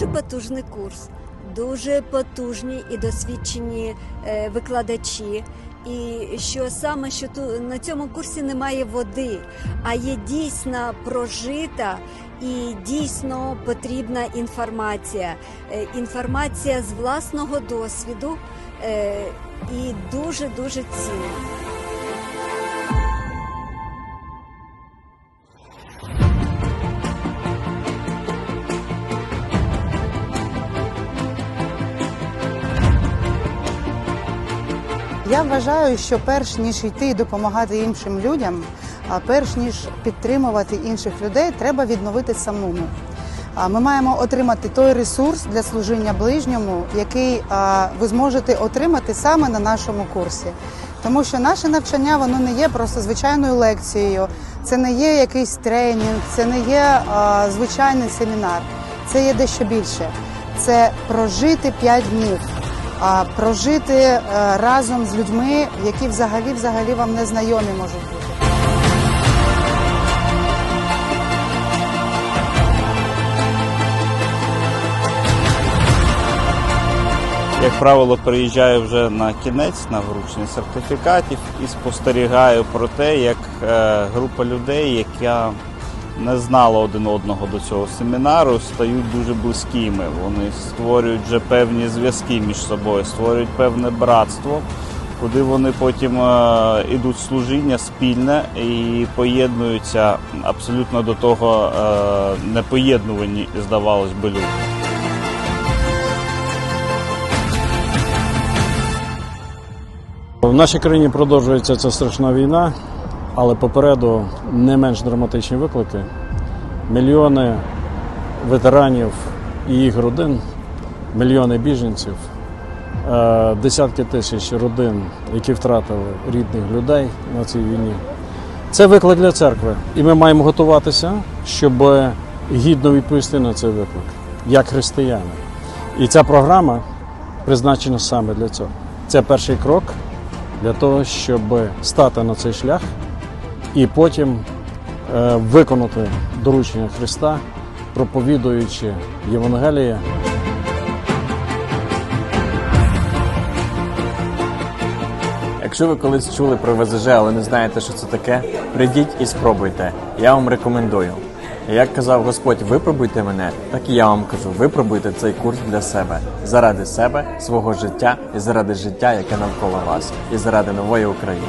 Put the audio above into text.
дуже потужний курс, дуже потужні і досвідчені е, викладачі. І що саме що ту на цьому курсі немає води, а є дійсно прожита і дійсно потрібна інформація. Е, Інформація з власного досвіду е, і дуже дуже цінна. Я вважаю, що перш ніж йти допомагати іншим людям, а перш ніж підтримувати інших людей, треба відновити самому. Ми маємо отримати той ресурс для служіння ближньому, який ви зможете отримати саме на нашому курсі. Тому що наше навчання воно не є просто звичайною лекцією, це не є якийсь тренінг, це не є звичайний семінар. Це є дещо більше. Це прожити 5 днів а прожити е, разом з людьми, які взагалі взагалі вам не знайомі можуть бути. Як правило, приїжджаю вже на кінець на вручення сертифікатів і спостерігаю про те, як е, група людей, яка не знала один одного до цього семінару, стають дуже близькими. Вони створюють вже певні зв'язки між собою, створюють певне братство, куди вони потім е, ідуть служіння спільне і поєднуються абсолютно до того е, непоєднувані, здавалось би, люди. В нашій країні продовжується ця страшна війна, але попереду не менш драматичні виклики. Мільйони ветеранів і їх родин, мільйони біженців, е, десятки тисяч родин, які втратили рідних людей на цій війні. Це виклик для церкви, і ми маємо готуватися, щоб гідно відповісти на цей виклик, як християни. І ця програма призначена саме для цього. Це перший крок для того, щоб стати на цей шлях і потім е, виконати доручення Христа, проповідуючи Євангеліє. Якщо ви колись чули про ВЗЖ, але не знаєте, що це таке, прийдіть і спробуйте. Я вам рекомендую. Як казав Господь, випробуйте мене, так і я вам кажу, випробуйте цей курс для себе заради себе, свого життя і заради життя, яке навколо вас, і заради нової України.